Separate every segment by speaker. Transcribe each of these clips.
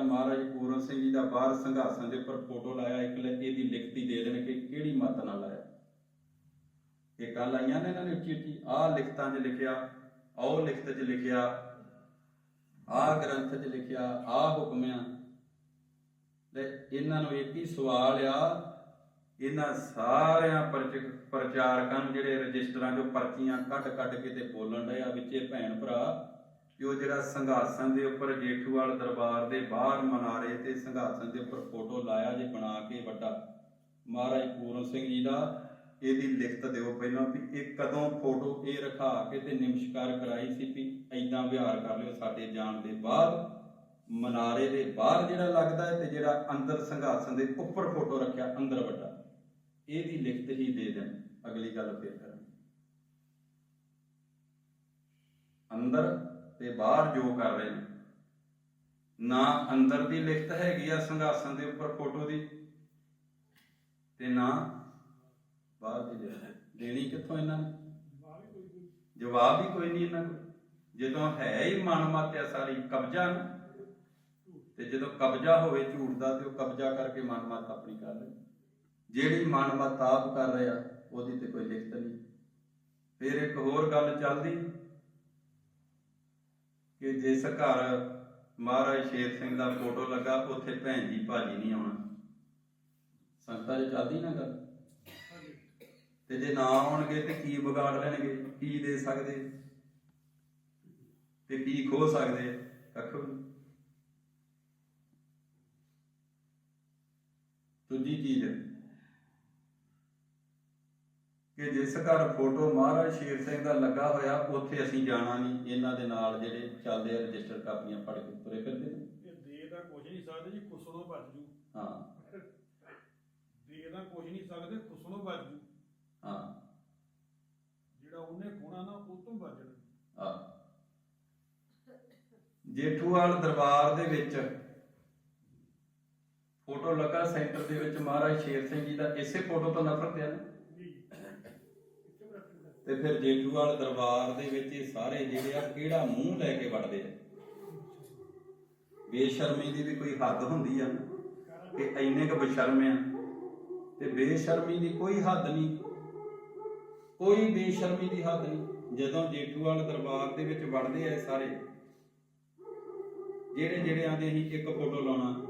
Speaker 1: ਜਿਹੜਾ ਮਹਾਰਾਜ, ਪੂਰਨ ਸਿੰਘ ਜੀ ਦਾ ਬਾਹਰ ਸੰਘਾਸਨ ਦੇ ਉੱਪਰ ਫੋਟੋ ਲਾਇਆ, ਇੱਕ ਇਹਦੀ ਲਿਖਤੀ ਦੇ ਦੇਣ ਕਿ ਕਿਹੜੀ ਮੱਤ ਨਾਲ ਲਾਇਆ? ਇਹ ਗੱਲ ਆਈਆਂ ਨੇ ਇਹਨਾਂ ਨੇ ਉੱਚੀ ਉੱਚੀ। ਆਹ ਲਿਖਤਾਂ 'ਚ ਲਿਖਿਆ, ਆਹ ਲਿਖਤ 'ਚ ਲਿਖਿਆ, ਆਹ ਗ੍ਰੰਥ 'ਚ ਲਿਖਿਆ, ਆਹ ਹੁਕਮ ਤੇ ਇਹਨਾਂ ਨੂੰ ਇੱਕ ਹੀ ਸਵਾਲ ਆ। ਇਹਨਾਂ ਸਾਰਿਆਂ ਪ੍ਰਚ- ਪ੍ਰਚਾਰਕਾਂ ਨੂੰ ਜਿਹੜੇ ਰਜਿਸਟਰਾਂ 'ਚੋਂ ਪਰਚੀਆਂ ਕੱਢ ਕੱਢ ਕੇ ਤੇ ਬੋਲਣ ਡਏ ਆ, ਵਿੱਚੇ ਭੈਣ ਭਰਾ ਕਿ ਉਹ ਜਿਹੜਾ ਸੰਘਾਸਨ ਦੇ ਉੱਪਰ ਜੇਠੂਵਾਲ ਦਰਬਾਰ ਦੇ ਬਾਹਰ ਮਨਾਰੇ ਤੇ ਸੰਘਾਸਨ ਦੇ ਉੱਪਰ ਫੋਟੋ ਲਾਇਆ ਜੇ ਬਣਾ ਕੇ ਵੱਡਾ ਮਹਾਰਾਜ ਪੂਰਨ ਸਿੰਘ ਜੀ ਦਾ, ਇਹਦੀ ਲਿਖਤ ਦਿਓ ਪਹਿਲਾਂ ਵੀ ਇਹ ਕਦੋਂ ਫੋਟੋ ਇਹ ਰਖਾ ਕੇ ਤੇ ਨਿਮਸ਼ਕਾਰ ਕਰਾਈ ਸੀ ਵੀ ਐਦਾਂ ਵਿਹਾਰ ਕਰ ਲਿਓ ਸਾਡੇ ਜਾਣ ਦੇ ਬਾਅਦ। ਮਨਾਰੇ ਦੇ ਬਾਹਰ ਜਿਹੜਾ ਲੱਗਦਾ ਹੈ ਤੇ ਜਿਹੜਾ ਅੰਦਰ ਸੰਘਾਸਨ ਦੇ ਉੱਪਰ ਫੋਟੋ ਰੱਖਿਆ, ਅੰਦਰ ਵੱਡਾ। ਇਹਦੀ ਲਿਖਤ ਹੀ ਦੇ ਦੇਣ। ਅਗਲੀ ਗੱਲ ਫੇਰ ਕਰਾਂਗੇ। ਅੰਦਰ ਤੇ ਬਾਹਰ ਜੋ ਕਰ ਰਹੇ ਨੇ। ਨਾ ਅੰਦਰ ਦੀ ਲਿਖਤ ਹੈਗੀ ਆ ਸੰਘਾਸਨ ਦੇ ਉੱਪਰ ਫੋਟੋ ਦੀ ਤੇ ਨਾ ਬਾਹਰ ਦੀ ਦੇਣੀ ਕਿੱਥੋਂ ਇਹਨਾਂ ਨੇ? ਜਵਾਬ ਹੀ ਕੋਈ ਨਹੀਂ ਇਹਨਾਂ ਕੋਲ। ਜਦੋਂ ਹੈ ਹੀ ਮਨਮਤ ਆ ਸਾਰੀ ਕਬਜ਼ਾ ਨਾ, ਤੇ ਜਦੋਂ ਕਬਜ਼ਾ ਹੋਵੇ ਝੂਠ ਦਾ ਤੇ ਉਹ ਕਬਜ਼ਾ ਕਰਕੇ ਮਨਮਤ ਆਪਣੀ ਕਰ ਲੈ ਜਿਹੜੀ ਮਨਮਤ ਆਪ ਕਰ ਰਿਹਾ, ਉਹਦੀ ਤੇ ਕੋਈ ਲਿਖਤ ਨਹੀਂ। ਫਿਰ ਇੱਕ ਹੋਰ ਗੱਲ ਚੱਲਦੀ। ਕਿ ਜਿਸ ਘਰ ਮਹਾਰਾਜ ਸ਼ੇਰ ਸਿੰਘ ਦਾ ਫੋਟੋ ਲੱਗਾ, ਉੱਥੇ ਭੈਣ ਜੀ ਭਾਜੀ ਨਹੀਂ ਆਉਣਾ। ਸੰਗਤਾਂ 'ਚ ਚੱਲਦੀ ਨਾ ਗੱਲ? ਤੇ ਜੇ ਨਾ ਆਉਣਗੇ ਤੇ ਕੀ ਵਿਗਾੜ ਲੈਣਗੇ? ਕੀ ਦੇ ਸਕਦੇ? ਤੇ ਕੀ ਖੋ ਸਕਦੇ? ਕੱਖ ਦੂਜੀ ਚੀਜ਼ ਕਿ ਜਿਸ ਘਰ ਫੋਟੋ ਮਹਾਰਾਜ ਸ਼ੇਰ ਸਿੰਘ ਦਾ ਲੱਗਾ ਹੋਇਆ ਉੱਥੇ ਅਸੀਂ ਜਾਣਾ ਨਹੀਂ। ਇਹਨਾਂ ਦੇ ਨਾਲ ਜਿਹੜੇ ਚੱਲਦੇ ਆ ਰਜਿਸਟਰ ਕਾਪੀਆਂ ਪੜ੍ਹ ਕੇ ਤੁਰੇ ਫਿਰਦੇ ਨੇ।
Speaker 2: ਇਹ ਦੇ ਦਾ ਕੁਝ ਨਹੀਂ ਸਕਦੇ ਜੀ ਕੁਸਣੋਂ ਬਚ ਜੂ।
Speaker 1: ਹਾਂ।
Speaker 2: ਦੇ ਦਾ ਕੁਝ ਨਹੀਂ ਸਕਦੇ ਕੁਸਣੋਂ ਬਚ ਜੂ।
Speaker 1: ਹਾਂ।
Speaker 2: ਜਿਹੜਾ ਉਹਨੇ ਖੋਣਾ ਨਾ ਉਹ ਤੋਂ ਬਚਣਾ
Speaker 1: ਆ ਜੇਠੂਵਾਲ ਦਰਬਾਰ ਦੇ ਵਿੱਚ ਫੋਟੋ ਲੱਗਾ ਸੈਂਟਰ ਦੇ ਵਿੱਚ ਮਹਾਰਾਜ ਸ਼ੇਰ ਸਿੰਘ ਜੀ ਦਾ ਇਸੇ ਫੋਟੋ ਤੋਂ ਨਫ਼ਰਤ ਹੈ ਨਾ। ਤੇ ਫਿਰ ਜੇਠੂਵਾਲ ਦਰਬਾਰ ਦੇ ਵਿੱਚ ਇਹ ਸਾਰੇ ਜਿਹੜੇ ਆ ਕਿਹੜਾ ਮੂੰਹ ਲੈ ਕੇ ਵੜਦੇ ਆ? ਬੇਸ਼ਰਮੀ ਦੀ ਵੀ ਕੋਈ ਹੱਦ ਹੁੰਦੀ ਆ ਨਾ ਕਿ ਇੰਨੇ ਕੁ ਬੇਸ਼ਰਮ ਆ ਤੇ ਬੇਸ਼ਰਮੀ ਦੀ ਕੋਈ ਹੱਦ ਨਹੀਂ। ਕੋਈ ਬੇਸ਼ਰਮੀ ਦੀ ਹੱਦ ਨਹੀਂ। ਜਦੋਂ ਜੇਠੂਵਾਲ ਦਰਬਾਰ ਦੇ ਵਿੱਚ ਵੜਦੇ ਆ ਸਾਰੇ, ਜਿਹੜੇ ਜਿਹੜੇ ਆਂਦੇ ਅਸੀਂ ਇੱਕ ਫੋਟੋ ਲਾਉਣਾ,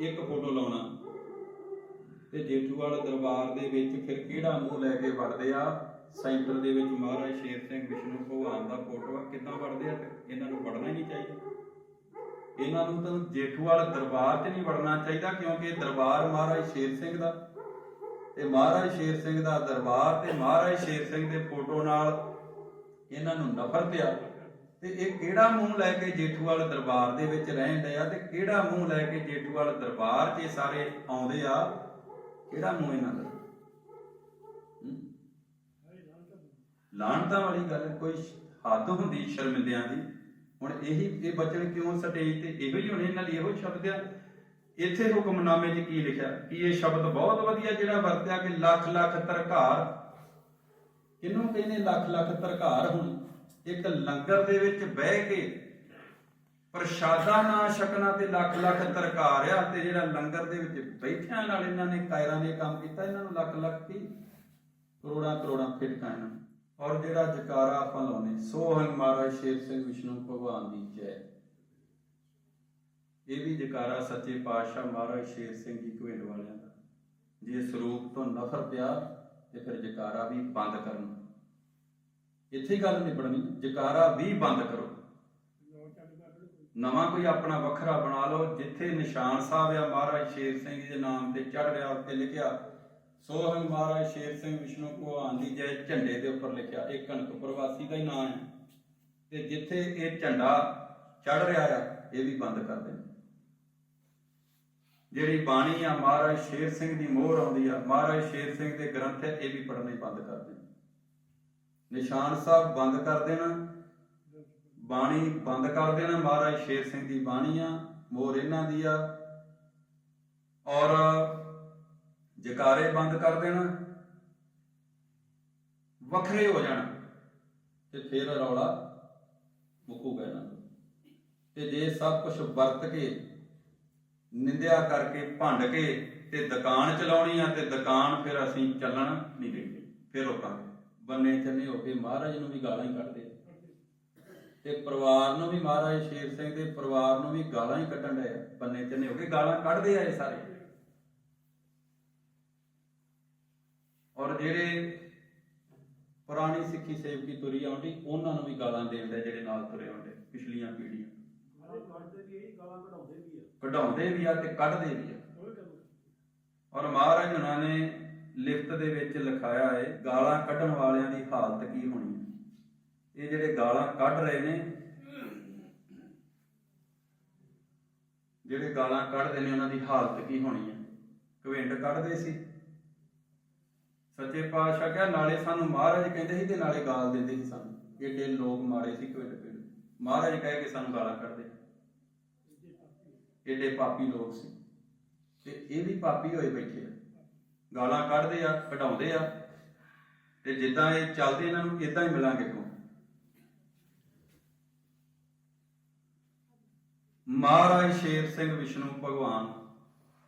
Speaker 1: ਇੱਕ ਫੋਟੋ ਲਾਉਣਾ, ਤੇ ਜੇਠੂਵਾਲ ਦਰਬਾਰ ਦੇ ਵਿੱਚ ਫਿਰ ਕਿਹੜਾ ਮੂੰਹ ਲੈ ਕੇ ਵੜਦੇ ਆ? ਸੈਂਟਰ ਦੇ ਵਿੱਚ ਮਹਾਰਾਜ ਸ਼ੇਰ ਸਿੰਘ ਵਿਸ਼ਨੂੰ ਭਗਵਾਨ ਦਾ ਫੋਟੋ ਆ, ਕਿੱਦਾਂ ਵੜਦੇ ਆ ਇਹਨਾਂ ਨੂੰ ਵੜਨਾ ਨਹੀਂ ਚਾਹੀਦਾ। ਇਹਨਾਂ ਨੂੰ ਤਾਂ ਜੇਠੂਵਾਲ ਦਰਬਾਰ 'ਚ ਨਹੀਂ ਵੜਨਾ ਚਾਹੀਦਾ, ਕਿਉਂਕਿ ਦਰਬਾਰ ਮਹਾਰਾਜ ਸ਼ੇਰ ਸਿੰਘ ਦਾ। ਤੇ ਮਹਾਰਾਜ ਸ਼ੇਰ ਸਿੰਘ ਦਾ ਦਰਬਾਰ ਤੇ ਮਹਾਰਾਜ ਸ਼ੇਰ ਸਿੰਘ ਦੇ ਫੋਟੋ ਨਾਲ ਇਹਨਾਂ ਨੂੰ ਨਫ਼ਰਤ ਆ। ਤੇ ਇਹ ਕਿਹੜਾ ਮੂੰਹ ਲੈ ਕੇ ਜੇਠੂਵਾਲ ਦਰਬਾਰ ਦੇ ਵਿੱਚ ਰਹਿੰਦੇ ਆ ਤੇ ਕਿਹੜਾ ਮੂੰਹ ਲੈ ਕੇ ਜੇਠੂਵਾਲ ਦਰਬਾਰ 'ਚ ਇਹ ਸਾਰੇ ਆਉਂਦੇ ਆ? ਕਿਹੜਾ ਮੂੰਹ ਇਹਨਾਂ ਦਾ ਹੂੰ? ਲਾਣਤਾ ਵਾਲੀ ਗੱਲ ਕੋਈ ਹੱਦ ਹੁੰਦੀ ਸ਼ਰਮਿੰਦਿਆਂ ਦੀ। ਹੁਣ ਇਹੀ, ਇਹ ਬਚਨ ਕਿਉਂ ਸਟੇਜ ਤੇ ਇਹੋ ਹੀ ਹੋਣੇ, ਇਹਨਾਂ ਲਈ ਇਹੋ ਸ਼ਬਦ ਆ। ਇੱਥੇ ਹੁਕਮਨਾਮੇ 'ਚ ਕੀ ਲਿਖਿਆ? ਕਿ ਇਹ ਸ਼ਬਦ ਬਹੁਤ ਵਧੀਆ ਜਿਹੜਾ ਵਰਤਿਆ ਕਿ ਲੱਖ ਲੱਖ ਤਰਕਾਰ। ਕਿਹਨੂੰ ਕਹਿੰਦੇ ਲੱਖ ਲੱਖ ਤਰਕਾਰ ਹੁਣ? ਇੱਕ ਲੰਗਰ ਦੇ ਵਿੱਚ ਬਹਿ ਕੇ ਪ੍ਰਸ਼ਾਦਾ ਨਾ ਛਕਣਾ ਤੇ ਲੱਖ ਲੱਖ ਤਰਕਾਰ ਆ ਤੇ ਜਿਹੜਾ ਲੰਗਰ ਦੇ ਵਿੱਚ ਬੈਠਿਆਂ ਨਾਲ ਇਹਨਾਂ ਨੇ ਕਾਇਰਾਂ ਨੇ ਕੰਮ ਕੀਤਾ, ਇਹਨਾਂ ਨੂੰ ਲੱਖ ਲੱਖ ਕੀ? ਕਰੋੜਾਂ ਕਰੋੜਾਂ ਫਿਟਕਾਂ ਇਹਨਾਂ ਨੂੰ। ਔਰ ਜਿਹੜਾ ਜਕਾਰਾ ਆਪਾਂ ਲਾਉਨੇ ਸੋਹਣ ਮਹਾਰਾਜ ਸ਼ੇਰ ਸਿੰਘ ਵਿਸ਼ਨੂੰ ਭਗਵਾਨ ਦੀ ਜੈ। ਇਹ ਵੀ ਜਕਾਰਾ ਸੱਚੇ ਪਾਤਸ਼ਾਹ ਮਹਾਰਾਜ ਸ਼ੇਰ ਸਿੰਘ ਜੀ ਘਵੇਲ ਵਾਲਿਆਂ ਦਾ। ਜੇ ਸਰੂਪ ਤੋਂ ਨਫ਼ਰਤ ਆ ਤੇ ਫਿਰ ਜਕਾਰਾ ਵੀ ਬੰਦ ਕਰਨ। ਇੱਥੇ ਹੀ ਗੱਲ ਨਿਬੜਨੀ, ਜਕਾਰਾ ਵੀ ਬੰਦ ਕਰੋ। ਨਵਾਂ ਕੋਈ ਆਪਣਾ ਵੱਖਰਾ ਬਣਾ ਲਓ, ਜਿੱਥੇ ਨਿਸ਼ਾਨ ਸਾਹਿਬ ਆ, ਮਹਾਰਾਜ ਸ਼ੇਰ ਸਿੰਘ ਜੀ ਦੇ ਨਾਮ ਤੇ ਚੜ ਰਿਹਾ ਉੱਤੇ ਲਿਖਿਆ ਸੋਹਣ ਮਹਾਰਾਜ ਸ਼ੇਰ ਸਿੰਘ ਵਿਸ਼ਨੂੰ ਭਗਵਾਨ ਦੀ ਜੈ ਝੰਡੇ ਦੇ ਉੱਪਰ ਲਿਖਿਆ, ਇਹ ਕਣਕ ਪ੍ਰਵਾਸੀ ਦਾ ਹੀ ਨਾਮ ਹੈ। ਤੇ ਜਿੱਥੇ ਇਹ ਝੰਡਾ ਚੜ ਰਿਹਾ ਆ, ਇਹ ਵੀ ਬੰਦ ਕਰ ਦੇਣ। ਜਿਹੜੀ ਬਾਣੀ ਆ, ਮਹਾਰਾਜ ਸ਼ੇਰ ਸਿੰਘ ਦੀ ਮੋਹਰ ਆਉਂਦੀ ਆ, ਮਹਾਰਾਜ ਸ਼ੇਰ ਸਿੰਘ ਦੇ ਗ੍ਰੰਥ ਹੈ ਇਹ ਵੀ ਪੜ੍ਹਨੇ ਬੰਦ ਕਰ ਦੇਣ। ਨਿਸ਼ਾਨ ਸਾਹਿਬ ਬੰਦ ਕਰ ਦੇਣਾ, ਬਾਣੀ ਬੰਦ ਕਰ ਦੇਣਾ, ਮਹਾਰਾਜ ਸ਼ੇਰ ਸਿੰਘ ਦੀ ਬਾਣੀ ਆ, ਮੋਹਰ ਇਹਨਾਂ ਦੀ ਆ। ਔਰ ਜਕਾਰੇ ਬੰਦ ਕਰ ਦੇਣਾ, ਵੱਖਰੇ ਹੋ ਜਾਣਾ, ਤੇ ਫਿਰ ਰੌਲਾ ਮੁੱਕੂਗਾ ਇਹਨਾਂ ਦਾ ਤੇ ਜੇ ਸਭ ਕੁਝ ਵਰਤ ਕੇ, ਨਿੰਦਿਆ ਕਰਕੇ, ਭੰਡ ਕੇ ਤੇ ਦੁਕਾਨ ਚਲਾਉਣੀ ਆ, ਤੇ ਦੁਕਾਨ ਫਿਰ ਅਸੀਂ ਚੱਲਣ ਨਹੀਂ ਦੇਣੀ ਫਿਰ ਰੋਕਾਂ ਬੰਨੇ ਚੰਨੇ ਹੋ ਕੇ ਮਹਾਰਾਜ ਨੂੰ ਵੀ ਗਾਲਾਂ ਹੀ ਕੱਢਦੇ ਤੇ ਪਰਿਵਾਰ ਨੂੰ ਵੀ ਮਹਾਰਾਜ ਸ਼ੇਰ ਸਿੰਘ ਦੇ ਪਰਿਵਾਰ ਨੂੰ ਵੀ ਗਾਲਾਂ ਹੀ ਕੱਢਣ ਡਏ ਬੰਨੇ ਚੰਨੇ ਹੋ ਕੇ ਗਾਲਾਂ ਕੱਢਦੇ ਆ ਇਹ ਸਾਰੇ। ਔਰ ਜਿਹੜੇ ਪੁਰਾਣੀ ਸਿੱਖੀ ਸੇਵਕੀ ਤੁਰੀ ਆਉਂਦੀ ਉਹਨਾਂ ਨੂੰ ਵੀ ਗਾਲਾਂ ਦੇਣ ਦੇ ਜਿਹੜੇ ਨਾਲ ਤੁਰੇ ਆਉਂਦੇ ਪਿਛਲੀਆਂ ਪੀੜ੍ਹੀਆਂ।
Speaker 2: ਕਢਾਉਂਦੇ ਵੀ ਆ।
Speaker 1: ਤੇ ਕੱਢਦੇ ਵੀ ਆ। ਔਰ ਮਹਾਰਾਜ ਉਹਨਾਂ ਨੇ ਲਿਖਤ ਦੇ ਵਿੱਚ ਲਿਖਾਇਆ ਹੈ ਗਾਲਾਂ ਕੱਢਣ ਵਾਲਿਆਂ ਦੀ ਹਾਲਤ ਕੀ ਹੋਣੀ ਇਹ ਜਿਹੜੇ ਗਾਲਾਂ ਕੱਢ ਰਹੇ ਨੇ ਜਿਹੜੇ ਗਾਲਾਂ ਕੱਢਦੇ ਨੇ ਉਹਨਾਂ ਦੀ ਹਾਲਤ ਕੀ ਹੋਣੀ ਹੈ ਕਵਿੰਡ ਕੱਢਦੇ ਸੀ। ਸੱਚੇ ਪਾਤਸ਼ਾਹ ਕਿਹਾ, ਨਾਲੇ ਸਾਨੂੰ ਮਹਾਰਾਜ ਕਹਿੰਦੇ ਸੀ ਤੇ ਨਾਲੇ ਗਾਲ ਦਿੰਦੇ ਸੀ ਸਾਨੂੰ। ਏਡੇ ਲੋਕ ਮਾੜੇ ਸੀ ਕਵਿੰਡ ਪਿੰਡ। ਮਹਾਰਾਜ ਕਹੇ ਕਿ ਸਾਨੂੰ ਗਾਲਾਂ ਕੱਢਦੇ। ਏਡੇ ਪਾਪੀ ਲੋਕ ਸੀ। ਤੇ ਇਹ ਵੀ ਪਾਪੀ ਹੋਏ ਬੈਠੇ ਆ। ਗਾਲਾਂ ਕੱਢਦੇ ਆ, ਕਢਾਉਂਦੇ ਆ। ਤੇ ਜਿੱਦਾਂ ਇਹ ਚੱਲਦੇ ਇਹਨਾਂ ਨੂੰ ਇਦਾਂ ਹੀ ਮਿਲਾਂਗੇ ਕੋ ਮਹਾਰਾਜ ਸ਼ੇਰ ਸਿੰਘ ਵਿਸ਼ਨੂੰ ਭਗਵਾਨ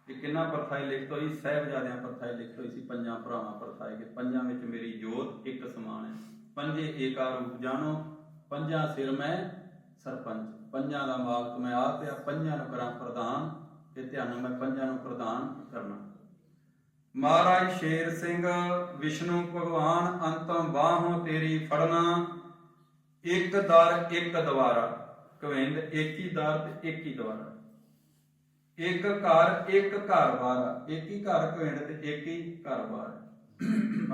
Speaker 1: ਇਹ ਕਿੰਨਾ ਪਰਥਾਈ ਲਿਖਤ ਹੋਈ? ਸਹਿਬਜ਼ਾਦਿਆਂ ਪਰਥਾਈ ਲਿਖਤ ਹੋਈ ਸੀ, ਪੰਜਾਂ ਭਰਾਵਾਂ ਪਰਥਾਈ ਕੇ ਪੰਜਾਂ ਵਿੱਚ ਮੇਰੀ ਜੋਤ ਇੱਕ ਸਮਾਨ ਹੈ। ਪੰਜੇ ਏਕਾ ਰੂਪ ਜਾਣੋ, ਪੰਜਾਂ ਸਿਰ ਮੈਂ ਸਰਪੰਚ, ਪੰਜਾਂ ਦਾ ਮਾਲਕ ਮੈਂ ਆਪ ਆ, ਪੰਜਾਂ ਨੂੰ ਕਰਾਂ ਪ੍ਰਧਾਨ ਤੇ ਧਿਆਨ ਮੈਂ ਪੰਜਾਂ ਨੂੰ ਪ੍ਰਦਾਨ ਕਰਨਾ। ਮਹਾਰਾਜ ਸ਼ੇਰ ਸਿੰਘ, ਵਿਸ਼ਨੂੰ ਭਗਵਾਨ ਅੰਤਮ ਬਾਹੋਂ ਤੇਰੀ ਫੜਨਾ, ਇੱਕ ਦਰ ਇੱਕ ਦਵਾਰਾ ਕਵਿੰਦ ਇੱਕ ਹੀ ਦਰ ਤੇ ਇੱਕ ਹੀ ਦਵਾਰਾ ਇੱਕ ਘਰ ਇੱਕ ਘਰ ਬਾਰ ਇੱਕ ਹੀ ਘਰ ਕਵਿੰਦ ਤੇ ਇੱਕ ਹੀ ਘਰ ਬਾਰ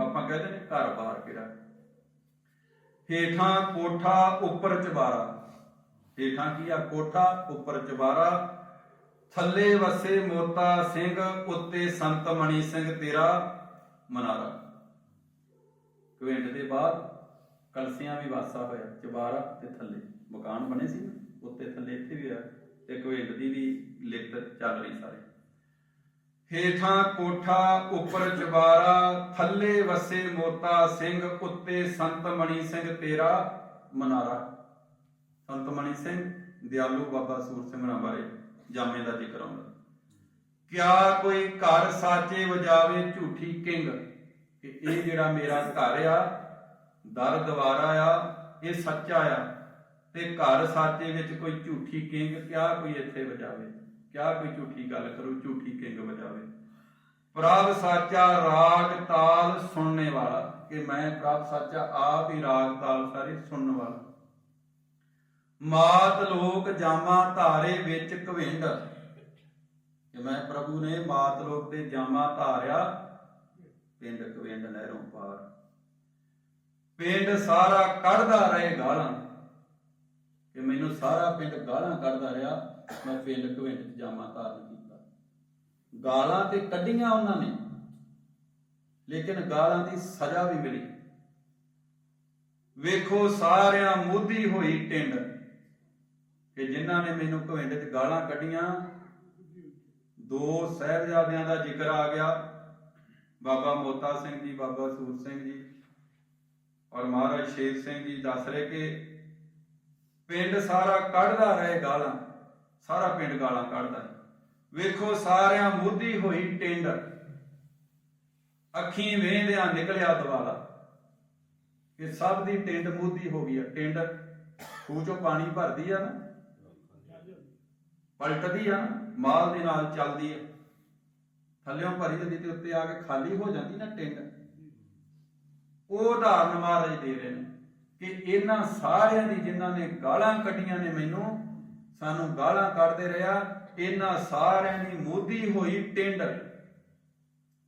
Speaker 1: ਆਪਾਂ ਕਹਿੰਦੇ ਨੇ ਘਰ ਬਾਰ ਕਿਹੜਾ? ਹੇਠਾਂ ਕੋਠਾ, ਉੱਪਰ ਚਬਾਰਾ। ਹੇਠਾਂ ਕੀ ਆ? ਕੋਠਾ, ਉੱਪਰ ਚਬਾਰਾ। ਥੱਲੇ ਵਸੇ ਮੋਤਾ ਸਿੰਘ, ਉੱਤੇ ਸੰਤ ਮਣੀ ਸਿੰਘ ਤੇਰਾ ਮਨਾਰਾ। ਕਵਿੰਡ ਦੇ ਬਾਅਦ ਕਲਸੀਆਂ ਵੀ ਵਾਸਾ ਹੋਇਆ, ਚਬਾਰਾ ਤੇ ਥੱਲੇ। ਮਕਾਨ ਬਣੇ ਸੀ ਉੱਤੇ ਥੱਲੇ ਇੱਥੇ ਵੀ ਆ ਤੇ ਕਵਿੰਡ ਦੀ ਵੀ ਲਿਖਤ ਚੱਲ ਰਹੀ ਸਾਰੇ। ਹੇਠਾਂ ਕੋਠਾ, ਉੱਪਰ ਚਬਾਰਾ, ਥੱਲੇ ਵਸੇ ਮੋਤਾ ਸਿੰਘ, ਉੱਤੇ ਸੰਤ ਮਣੀ ਸਿੰਘ, ਤੇਰਾ ਮਨਾਰਾ। ਸੰਤ ਮਣੀ ਸਿੰਘ, ਦਿਆਲੂ ਬਾਬਾ ਸੂਰ ਸਿੰਘਾਂ ਬਾਰੇ ਜਾਮੇ ਦਾ ਜ਼ਿਕਰ ਆਉਂਦਾ। ਕਿਆ ਕੋਈ ਘਰ ਸਾਚੇ ਵਜਾਵੇ ਝੂਠੀ ਕਿੰਗ? ਕਿ ਇਹ ਜਿਹੜਾ ਮੇਰਾ ਘਰ ਆ, ਦਰ ਦਵਾਰਾ ਆ, ਇਹ ਸੱਚਾ ਆ, ਤੇ ਘਰ ਸਾਚੇ ਵਿੱਚ ਕੋਈ ਝੂਠੀ ਕਿੰਗ ਕਿਆ ਕੋਈ ਇੱਥੇ ਵਜਾਵੇ? ਕਿਆ ਕੋਈ ਝੂਠੀ ਗੱਲ ਕਰੂ, ਝੂਠੀ ਕਿੰਗ ਵਜਾਵੇ। ਪ੍ਰਭ ਸਾਚਾ ਰਾਗ ਤਾਲ ਸੁਣਨੇ ਵਾਲਾ, ਕਿ ਮੈਂ ਪ੍ਰਭ ਸਾਚਾ ਆਪ ਹੀ ਰਾਗ ਤਾਲ ਸਾਰੇ ਸੁਣਨ ਵਾਲਾ। ਮਾਤ ਲੋਕ ਜਾਮਾ ਧਾਰੇ ਵਿੱਚ ਕਵਿੰਡ ਕਿ ਮੈਂ ਪ੍ਰਭੂ ਨੇ ਮਾਤ ਲੋਕ ਤੇ ਜਾਮਾ ਧਾਰਿਆ, ਪਿੰਡ ਕਵਿੰਡ ਨਹਿਰੋਂ ਪਾਰ। ਪਿੰਡ ਸਾਰਾ ਕੱਢਦਾ ਰਹੇ ਗਾਲਾਂ। ਕਿ ਮੈਨੂੰ ਸਾਰਾ ਪਿੰਡ ਗਾਲਾਂ ਕੱਢਦਾ ਰਿਹਾ ਮੈਂ ਪਿੰਡ ਕਵਿੰਡ ਚ ਜਾਮਾ ਧਾਰਨ ਕੀਤਾ ਗਾਲਾਂ ਤੇ ਕੱਢੀਆਂ ਉਹਨਾਂ ਨੇ, ਲੇਕਿਨ ਗਾਲਾਂ ਦੀ ਸਜ਼ਾ ਵੀ ਮਿਲੀ। ਵੇਖੋ ਸਾਰਿਆਂ ਮੋਦੀ ਹੋਈ ਟਿੰਡ ਕਿ ਜਿਨ੍ਹਾਂ ਨੇ ਮੈਨੂੰ ਕਵਿੰਡ 'ਚ ਗਾਲਾਂ ਕੱਢੀਆਂ। ਦੋ ਸਹਿਬਜ਼ਾਦਿਆਂ ਦਾ ਜ਼ਿਕਰ ਆ ਗਿਆ, ਬਾਬਾ ਮੋਤਾ ਸਿੰਘ ਜੀ, ਬਾਬਾ ਸੂਰ ਸਿੰਘ ਜੀ ਔਰ ਮਹਾਰਾਜ ਸ਼ੇਰ ਸਿੰਘ ਜੀ ਦੱਸ ਰਹੇ ਕਿ ਪਿੰਡ ਸਾਰਾ ਕੱਢਦਾ ਰਹੇ ਗਾਲਾਂ। ਸਾਰਾ ਪਿੰਡ ਗਾਲਾਂ ਕੱਢਦਾ। ਹੈ। ਵੇਖੋ ਸਾਰਿਆਂ ਮੋਦੀ ਹੋਈ ਟਿੰਡ। ਅੱਖੀਂ ਵੇਂਦਿਆਂ ਨਿਕਲਿਆ ਦਵਾਲਾ ਕਿ ਸਭ ਦੀ ਟਿੰਡ ਮੋਦੀ ਹੋ ਗਈ ਆ। ਟਿੰਡ ਖੂਹ ਚੋਂ ਪਾਣੀ ਭਰਦੀ ਆ ਨਾ। ਪਲਟਦੀ ਆ ਨਾ, ਮਾਲ ਦੇ ਨਾਲ ਚੱਲਦੀ ਆ। ਥੱਲਿਓਂ ਭਰੀ ਜਾਂਦੀ ਤੇ ਉੱਤੇ ਆ ਕੇ ਖਾਲੀ ਹੋ ਜਾਂਦੀ ਨਾ ਟਿੰਡ। ਉਹ ਉਦਾਹਰਨ ਮਹਾਰਾਜ ਦੇ ਰਹੇ ਨੇ ਕਿ ਇਹਨਾਂ ਸਾਰਿਆਂ ਦੀ ਜਿਨ੍ਹਾਂ ਨੇ ਗਾਲਾਂ ਕੱਢੀਆਂ ਨੇ ਮੈਨੂੰ ਸਾਨੂੰ ਗਾਲਾਂ ਕੱਢਦੇ ਰਿਹਾ, ਇਹਨਾਂ ਸਾਰਿਆਂ ਦੀ ਮੋਦੀ ਹੋਈ ਟਿੰਡ।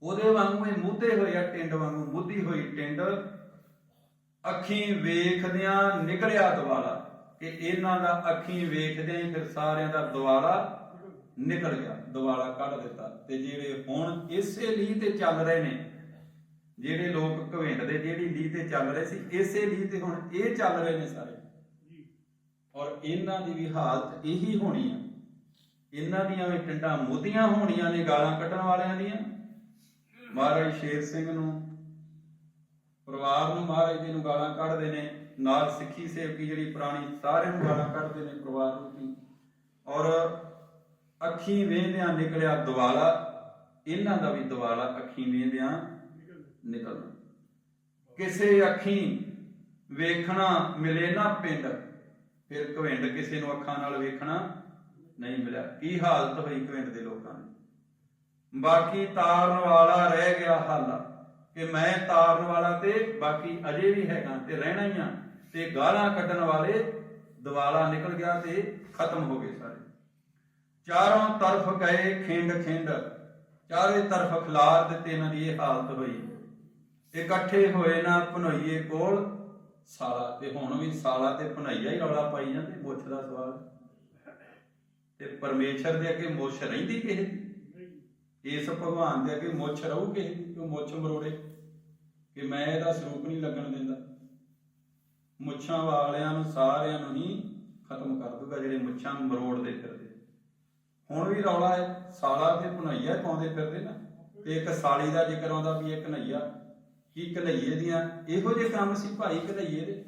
Speaker 1: ਉਹਦੇ ਵਾਂਗੂ ਇਹ ਮੁੱਦੇ ਹੋਏ ਟਿੰਡ ਵਾਂਗੂ ਮੁੱਦੀ ਹੋਈ ਟਿੰਡ। ਅੱਖੀਂ ਵੇਖਦਿਆਂ ਨਿਕਲਿਆ ਦਵਾਲਾ ਕਿ ਇਹਨਾਂ ਦਾ ਅੱਖੀਂ ਵੇਖਦਿਆਂ ਹੀ ਫਿਰ ਸਾਰਿਆਂ ਦਾ ਦਵਾਲਾ ਨਿਕਲ ਗਿਆ ਦਵਾਲਾ ਕੱਢ ਦਿੱਤਾ। ਤੇ ਜਿਹੜੇ ਹੁਣ ਇਸੇ ਲੀ ਤੇ ਚੱਲ ਰਹੇ ਨੇ, ਜਿਹੜੇ ਲੋਕ ਘਵਿੰਡ ਦੇ, ਜਿਹੜੀ ਲੀ ਤੇ ਚੱਲ ਰਹੇ ਸੀ, ਇਸੇ ਲੀ ਤੇ ਹੁਣ ਇਹ ਚੱਲ ਰਹੇ ਨੇ ਸਾਰੇ। ਔਰ ਇਹਨਾਂ ਦੀ ਵੀ ਹਾਲਤ ਇਹੀ ਹੋਣੀ ਆ। ਇਹਨਾਂ ਦੀਆਂ ਵੀ ਟਿੰਡਾਂ ਮੁੱਦੀਆਂ ਹੋਣੀਆਂ ਨੇ, ਗਾਲਾਂ ਕੱਢਣ ਵਾਲਿਆਂ ਦੀਆਂ। ਮਹਾਰਾਜ ਸ਼ੇਰ ਸਿੰਘ ਨੂੰ, ਪਰਿਵਾਰ ਨੂੰ ਮਹਾਰਾਜ ਜੀ ਨੂੰ ਗਾਲਾਂ ਕੱਢਦੇ ਨੇ। ਨਾਲ ਸਿੱਖੀ ਸੇਵਕੀ ਜਿਹੜੀ ਪੁਰਾਣੀ, ਸਾਰਿਆਂ ਨੂੰ ਗਾਲਾਂ ਕੱਢਦੇ ਨੇ ਪਰਿਵਾਰ ਨੂੰ ਵੀ। ਔਰ ਅੱਖੀ ਵੇਂਦਿਆਂ ਨਿਕਲਿਆ ਦਵਾਲਾ ਇਹਨਾਂ ਦਾ ਵੀ ਦਵਾਲਾ ਅੱਖੀ ਵੇਂਦਿਆਂ ਨਿਕਲਣਾ। ਕਿਸੇ ਅੱਖੀ ਵੇਖਣਾ ਮਿਲੇ ਨਾ ਪਿੰਡ। ਫਿਰ ਘਵਿੰਡ ਕਿਸੇ ਨੂੰ ਅੱਖਾਂ ਨਾਲ ਵੇਖਣਾ ਨਹੀਂ ਮਿਲਿਆ। ਕੀ ਹਾਲਤ ਹੋਈ ਘਵਿੰਡ ਦੇ ਲੋਕਾਂ ਦੀ? ਬਾਕੀ ਤਾਰਨ ਵਾਲਾ ਰਹਿ ਗਿਆ ਹਾਲਾ ਕਿ ਮੈਂ ਤਾਰਨ ਵਾਲਾ ਤੇ ਬਾਕੀ ਅਜੇ ਵੀ ਹੈਗਾ ਤੇ ਰਹਿਣਾ ਹੀ ਆ ਤੇ ਗਾਲਾਂ ਕੱਢਣ ਵਾਲੇ ਦਵਾਲਾ ਨਿਕਲ ਗਿਆ ਤੇ ਖਤਮ ਹੋ ਗਏ ਸਾਰੇ। ਚਾਰੋਂ ਤਰਫ ਗਏ ਖਿੰਡ ਖਿੰਡ। ਚਾਰੇ ਤਰਫ ਖਿਲਾਰ ਦਿੱਤੇ ਇਹਨਾਂ ਦੀ ਇਹ ਹਾਲਤ ਹੋਈ। ਇਕੱਠੇ ਹੋਏ ਨਾ ਭਨੋਈਏ ਕੋਲ ਸਾਲਾ ਤੇ ਹੁਣ ਵੀ ਸਾਲਾ ਤੇ ਭਨਈਆ ਹੀ ਰੌਲਾ ਪਾਈ ਜਾਂਦੇ, ਮੁੱਛ ਦਾ ਸਵਾਲ। ਤੇ ਪਰਮੇਸ਼ਰ ਦੇ ਅੱਗੇ ਮੁੱਛ ਰਹਿੰਦੀ ਕਿਸੇ ਦੀ? ਇਸ ਭਗਵਾਨ ਦੇ ਅੱਗੇ ਮੁੱਛ ਰਹੂ ਕਿਸੇ ਦੀ? ਕਿ ਮੁੱਛ ਮਰੋੜੇ? ਕਿ ਮੈਂ ਇਹਦਾ ਸਰੂਪ ਨਹੀਂ ਲੱਗਣ ਦਿੰਦਾ? ਮੁੱਛਾਂ ਵਾਲਿਆਂ ਨੂੰ ਸਾਰਿਆਂ ਨੂੰ ਹੀ ਖਤਮ ਕਰ ਦੂਗਾ ਜਿਹੜੇ ਮੁੱਛਾਂ ਮਰੋੜਦੇ ਫਿਰਦੇ। ਹੁਣ ਵੀ ਰੌਲਾ ਹੈ, ਸਾਲਾ ਤੇ ਭਨਈਆ ਪਾਉਂਦੇ ਫਿਰਦੇ ਨਾ। ਤੇ ਇੱਕ ਸਾਲੀ ਦਾ ਜ਼ਿਕਰ ਆਉਂਦਾ ਵੀ ਇੱਕ ਕਨਈਆ ਕੀ ਕਨਈਏ ਦੀਆਂ? ਇਹੋ ਜਿਹੇ ਕੰਮ ਸੀ ਭਾਈ ਕਨਈਏ ਦੇ।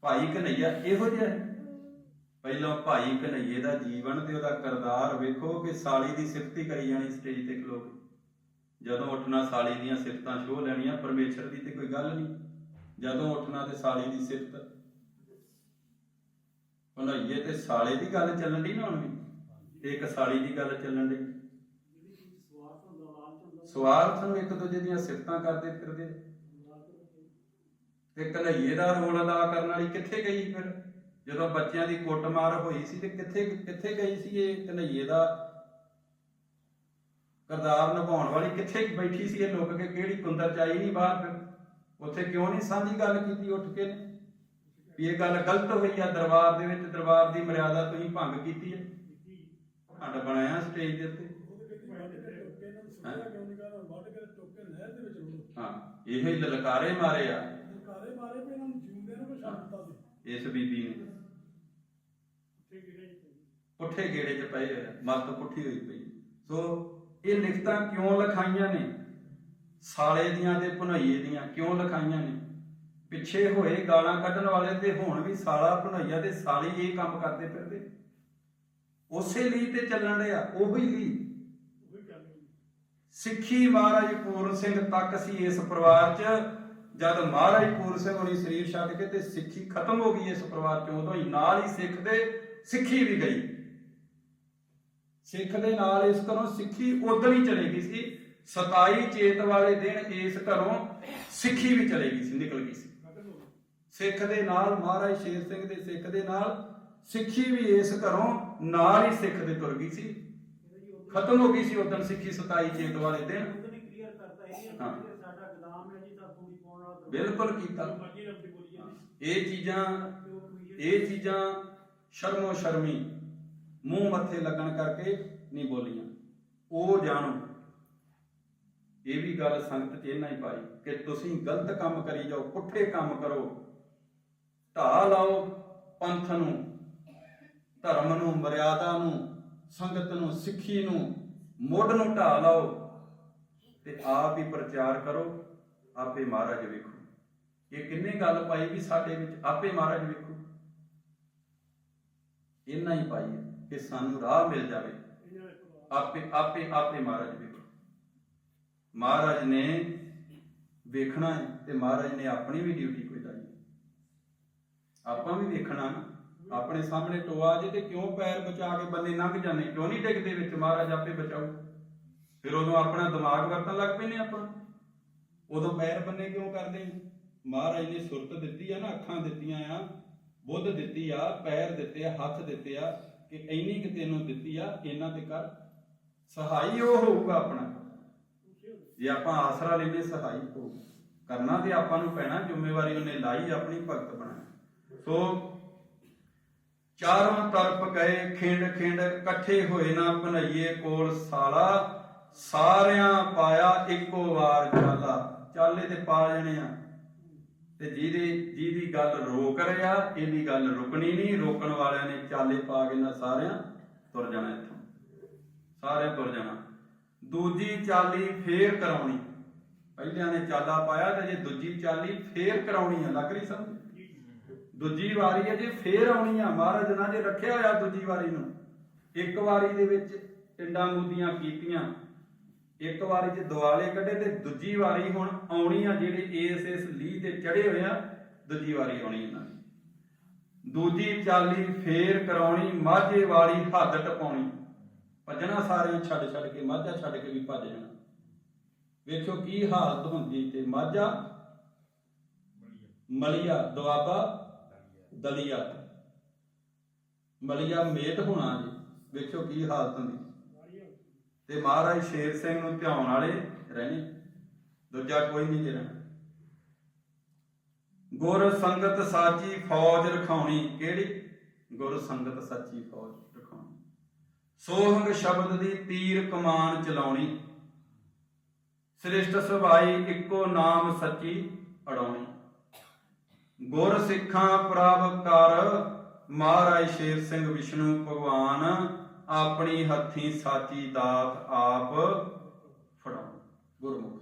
Speaker 1: ਭਾਈ ਕਨਈਆ ਇਹੋ ਜਿਹਾ ਪਹਿਲਾਂ ਭਾਈ ਕਨਈਏ ਦਾ ਜੀਵਨ ਤੇ ਉਹਦਾ ਕਰਦਾਰ ਵੇਖੋ ਕਿ ਸਾਲੀ ਦੀ ਸਿਫਤੀ ਕਰੀ ਜਾਣੀ ਸਟੇਜ ਤੇ ਖਲੋ ਕੇ। ਜਦੋਂ ਉੱਠਣਾ ਸਾਲੀ ਦੀਆਂ ਸਿਫਤਾਂ ਸ਼ੋਅ ਲੈਣੀਆਂ, ਪਰਮੇਸ਼ਰ ਦੀ ਤੇ ਕੋਈ ਗੱਲ ਨਹੀਂ। ਜਦੋਂ ਉੱਠਣਾ ਤੇ ਸਾਲੀ ਦੀ ਸਿਫਤ। ਭਣਈਏ ਤੇ ਸਾਲੇ ਦੀ ਗੱਲ ਚੱਲਣ ਦੀ ਨਾ ਹੁਣ ਵੀ? ਇੱਕ ਸਾਲੀ ਦੀ ਗੱਲ ਚੱਲਣ ਦੀ ਸਵਾਰਥ ਨੂੰ ਇੱਕ ਦੂਜੇ ਦੀਆਂ ਸਿਫਤਾਂ ਕਰਦੇ ਫਿਰਦੇ। ਤੇ ਕਨਈਏ ਦਾ ਰੋਲ ਅਦਾ ਕਰਨ ਵਾਲੀ ਕਿੱਥੇ ਗਈ ਫਿਰ? ਜਦੋਂ ਬੱਚਿਆਂ ਦੀ ਕੁੱਟਮਾਰ ਹੋਈ ਸੀ ਤੇ ਕਿੱਥੇ ਕਿੱਥੇ ਗਈ ਸੀ ਇਹ ਕਨਈਏ ਦਾ? ਕਰਦਾਰ ਨਿਭਾਉਣ ਵਾਲੀ ਕਿੱਥੇ ਬੈਠੀ ਸੀ ਇਹ ਲੁੱਕ ਕੇ ਕਿਹੜੀ ਕੁੰਦਰ ਚਾਈ ਨਹੀਂ ਬਾਹਰ ਫਿਰ? ਉੱਥੇ ਕਿਉਂ ਨਹੀਂ ਸਾਂਝੀ ਗੱਲ ਕੀਤੀ ਉੱਠ ਕੇ? ਨੇ ਵੀ ਇਹ ਗੱਲ ਗਲਤ ਹੋਈ ਆ ਦਰਬਾਰ ਦੇ ਵਿੱਚ ਦਰਬਾਰ ਦੀ ਮਰਿਆਦਾ ਤੁਸੀਂ ਭੰਗ ਕੀਤੀ ਹੈ ਖੰਡ ਬਣਾਇਆ ਸਟੇਜ ਦੇ ਉੱਤੇ। ਹਾਂ ਇਹੋ ਹੀ ਲਲਕਾਰੇ ਮਾਰੇ ਆ। ਇਸ ਬੀਬੀ ਨੇ। ਪੁੱਠੇ ਗੇੜੇ 'ਚ ਪਏ। ਹੋਏ ਆ, ਮੱਤ ਪੁੱਠੀ ਹੋਈ ਪਈ। ਸੋ ਇਹ ਲਿਖਤਾਂ ਕਿਉਂ ਲਿਖਾਈਆਂ ਨੇ? ਸਾਲੇ ਦੀਆਂ ਤੇ ਭਨਈਏ ਦੀਆਂ ਕਿਉਂ ਲਿਖਾਈਆਂ ਨੇ? ਪਿੱਛੇ ਹੋਏ ਗਾਲਾਂ ਕੱਢਣ ਵਾਲੇ ਤੇ ਹੁਣ ਵੀ ਸਾਲਾ ਭਨਈਆ ਤੇ ਸਾਲੀ ਇਹ ਕੰਮ ਕਰਦੇ ਫਿਰਦੇ। ਉਸੇ ਲਈ ਤੇ ਚੱਲਣ ਰਿਹਾ ਉਹੀ ਲਈ ਸਿੱਖੀ ਮਹਾਰਾਜ ਪੂਰਨ ਸਿੰਘ ਤੱਕ ਸੀ ਇਸ ਪਰਿਵਾਰ 'ਚ। ਜਦ ਮਹਾਰਾਜ ਪੂਰਨ ਸਿੰਘ ਹੋਣੀ ਸਰੀਰ ਛੱਡ ਕੇ ਤੇ ਸਿੱਖੀ ਖਤਮ ਹੋ ਗਈ ਇਸ ਪਰਿਵਾਰ 'ਚ, ਉਦੋਂ ਹੀ ਨਾਲ ਹੀ ਸਿੱਖ ਦੇ ਸਿੱਖੀ ਵੀ ਗਈ। ਸਿੱਖ ਦੇ ਨਾਲ ਇਸ ਘਰੋਂ ਸਿੱਖੀ ਉਦੋਂ ਹੀ ਚਲੇ ਗਈ ਸੀ। 27 ਚੇਤ ਵਾਲੇ ਦਿਨ ਇਸ ਘਰੋਂ ਸਿੱਖੀ ਵੀ ਚਲੇ ਗਈ ਸੀ, ਨਿਕਲ ਗਈ ਸੀ। ਸਿੱਖ ਦੇ ਨਾਲ, ਮਹਾਰਾਜ ਸ਼ੇਰ ਸਿੰਘ ਦੇ ਸਿੱਖ ਦੇ ਨਾਲ ਸਿੱਖੀ ਵੀ ਇਸ ਘਰੋਂ ਨਾਲ ਹੀ ਸਿੱਖ ਦੇ ਤੁਰ ਗਈ ਸੀ। ਖਤਮ ਹੋ ਗਈ ਸੀ ਉਦੋਂ ਸਿੱਖੀ 27 ਚੇਤ ਵਾਲੇ ਦਿਨ ਹਾਂ। ਬਿਲਕੁਲ ਕੀਤਾ। ਇਹ ਚੀਜ਼ਾਂ ਇਹ ਚੀਜ਼ਾਂ ਸ਼ਰਮੋ ਸ਼ਰਮੀ ਮੂੰਹ ਮੱਥੇ ਲੱਗਣ ਕਰਕੇ ਨਹੀਂ ਬੋਲੀਆਂ। ਉਹ ਜਾਣੋ। ਇਹ ਵੀ ਗੱਲ ਸੰਗਤ ਚ ਇਹਨਾਂ ਹੀ ਪਾਈ ਕਿ ਤੁਸੀਂ ਗਲਤ ਕੰਮ ਕਰੀ ਜਾਓ ਪੁੱਠੇ ਕੰਮ ਕਰੋ। ਢਾਹ ਲਾਓ ਪੰਥ ਨੂੰ ਧਰਮ ਨੂੰ ਮਰਿਆਦਾ ਨੂੰ। ਸੰਗਤ ਨੂੰ ਸਿੱਖੀ ਨੂੰ ਮੁੱਢ ਨੂੰ ਢਾਹ ਲਾਓ ਤੇ ਆਪ ਹੀ ਪ੍ਰਚਾਰ ਕਰੋ, ਆਪੇ ਮਹਾਰਾਜ ਵੇਖੋ। ਇਹ ਕਿੰਨੇ ਗੱਲ ਪਾਈ ਵੀ ਸਾਡੇ ਵਿੱਚ ਆਪੇ ਮਹਾਰਾਜ ਵੇਖੋ। ਇੰਨਾ ਹੀ ਪਾਈ ਕਿ ਸਾਨੂੰ ਰਾਹ ਮਿਲ ਜਾਵੇ। ਆਪੇ ਆਪੇ ਆਪੇ ਮਹਾਰਾਜ ਵੇਖੋ। ਮਹਾਰਾਜ ਨੇ ਵੇਖਣਾ ਹੈ ਤੇ ਮਹਾਰਾਜ ਨੇ ਆਪਣੀ ਵੀ ਡਿਊਟੀ ਕੋਈ ਲਾਈ ਆਪਾਂ ਵੀ ਵੇਖਣਾ ਆਪਣੇ ਸਾਹਮਣੇ ਟੋਆ ਜੇ ਤੇ ਕਿਉਂ ਪੈਰ ਬਚਾ ਕੇ ਬੰਨੇ ਲੰਘ ਜਾਂਦੇ? ਕਿਉਂ ਨਹੀਂ ਡਿੱਗਦੇ ਵਿੱਚ? ਮਹਾਰਾਜ ਆਪੇ ਬਚਾਊ ਫਿਰ ਉਦੋਂ ਆਪਣਾ ਦਿਮਾਗ ਵਰਤਣ ਲੱਗ ਪੈਨੇ ਆਪਾਂ। ਉਦੋਂ ਪੈਰ ਬੰਨੇ ਕਿਉਂ ਕਰਦੇ? ਮਹਾਰਾਜ ਨੇ ਸੁਰਤ ਦਿੱਤੀ ਆ ਨਾ, ਅੱਖਾਂ ਦਿੱਤੀਆਂ ਆ, ਬੁੱਧ ਦਿੱਤੀ ਆ, ਪੈਰ ਦਿੱਤੇ ਆ, ਹੱਥ ਦਿੱਤੇ ਆ ਕਿ ਇੰਨੀ ਕਿ ਤੈਨੂੰ ਦਿੱਤੀ ਆ, ਇਹਨਾਂ ਤੇ ਕਰ। ਸਹਾਈ ਉਹ ਹੋਊਗਾ ਆਪਣਾ। ਜੇ ਆਪਾਂ ਆਸਰਾ ਲੈਨੇ ਸਹਾਈ ਹੋ ਕਰਨਾ ਤੇ ਆਪਾਂ ਨੂੰ ਪੈਣਾ, ਜ਼ਿੰਮੇਵਾਰੀ ਉਹਨੇ ਲਾਈ, ਆਪਣੀ ਭਗਤ ਬਣਾ ਸੋ ਚਾਰੋਂ ਤਰਫ ਗਏ, ਖਿੰਡ ਖਿੰਡ, ਇਕੱਠੇ ਹੋਏ ਨਾ ਭਨਈਏ ਕੋਲ ਸਾਲਾ। ਸਾਰਿਆਂ ਪਾਇਆ ਇੱਕੋ ਵਾਰ ਚਾਲਾ। ਚਾਲੇ ਤੇ ਪਾ ਜਣੇ ਆ। ਤੇ ਜਿਹਦੀ ਜਿਹਦੀ ਗੱਲ ਰੋਕ ਰਿਹਾ, ਇਹਦੀ ਗੱਲ ਰੁਕਣੀ ਨਹੀਂ। ਰੋਕਣ ਵਾਲਿਆਂ ਨੇ ਚਾਲੇ ਪਾ ਕੇ ਨਾ ਸਾਰਿਆਂ ਤੁਰ ਜਾਣਾ ਇੱਥੋਂ। ਸਾਰਿਆਂ ਤੁਰ ਜਾਣਾ। ਦੂਜੀ ਚਾਲੀ ਫੇਰ ਕਰਾਉਣੀ। ਪਹਿਲਿਆਂ ਨੇ ਚਾਲਾ ਪਾਇਆ ਤੇ ਜੇ ਦੂਜੀ ਚਾਲੀ ਫੇਰ ਕਰਾਉਣੀ ਆ, ਲੱਗ ਰਹੀ ਸਮਝ? ਦੂਜੀ ਵਾਰੀ ਹੈ ਜੇ ਫੇਰ ਆਉਣੀ ਆ, ਮਹਾਰਾਜ ਨਾ ਜੇ ਰੱਖਿਆ ਹੋਇਆ ਦੂਜੀ ਵਾਰੀ ਨੂੰ। ਇੱਕ ਵਾਰੀ ਦੇ ਵਿੱਚ ਟਿੰਡਾਂ ਮੁੱਦੀਆਂ ਕੀਤੀਆਂ। ਇੱਕ ਵਾਰੀ ਚ ਦਿਵਾਲੇ ਕੱਢੇ ਤੇ ਦੂਜੀ ਵਾਰੀ ਹੁਣ ਆਉਣੀ ਆ, ਜਿਹੜੇ ਇਸ ਇਸ ਲੀਹ ਤੇ ਚੜੇ ਹੋਏ ਆ, ਦੂਜੀ ਵਾਰੀ ਆਉਣੀ ਇਹਨਾਂ ਦੂਜੀ ਚਾਲੀ ਫੇਰ ਕਰਾਉਣੀ, ਮਾਝੇ ਵਾਲੀ ਹੱਦ ਟਪਾਉਣੀ। ਭੱਜਣਾ ਸਾਰੇ ਛੱਡ ਛੱਡ ਕੇ, ਮਾਝਾ ਛੱਡ ਕੇ ਵੀ ਭੱਜ ਜਾਣਾ। ਵੇਖੋ ਕੀ ਹਾਲਤ ਹੁੰਦੀ ਤੇ ਮਾਝਾ, ਮਲੀਆ, ਦੁਆਬਾ ਦਲੀਆ। ਮਲੀਆ ਮੇਟ ਹੋਣਾ ਜੀ। ਵੇਖੋ ਕੀ ਹਾਲਤ ਹੁੰਦੀ। ਤੇ ਮਹਾਰਾਜ ਸ਼ੇਰ ਸਿੰਘ ਨੂੰ ਧਿਆਉਣ ਵਾਲੇ ਰਹਿਣੇ। ਦੂਜਾ ਕੋਈ ਨਹੀਂ ਜਿਹੜਾ। ਗੁਰ ਸੰਗਤ ਸਾਚੀ ਫੌਜ ਰਖਾਉਣੀ। ਕਿਹੜੀ? ਗੁਰ ਸੰਗਤ ਸੱਚੀ ਫੌਜ ਰਖਾਉਣੀ। ਸੋਹੰਗ ਸ਼ਬਦ ਦੀ ਤੀਰ ਕਮਾਨ ਚਲਾਉਣੀ। ਸ੍ਰਿਸ਼ਟ ਸੁਭਾਈ ਇੱਕੋ ਨਾਮ ਸੱਚੀ ਅੜਾਉਣੀ। ਗੁਰ ਸਿੱਖਾਂ ਪ੍ਰਭ ਕਰ ਮਹਾਰਾਜ ਸ਼ੇਰ ਸਿੰਘ ਵਿਸ਼ਨੂੰ ਭਗਵਾਨ, ਆਪਣੀ ਹੱਥੀ ਸਾਚੀ ਦਾਤ ਆਪ ਫੜਾਉ ਗੁਰਮੁਖ।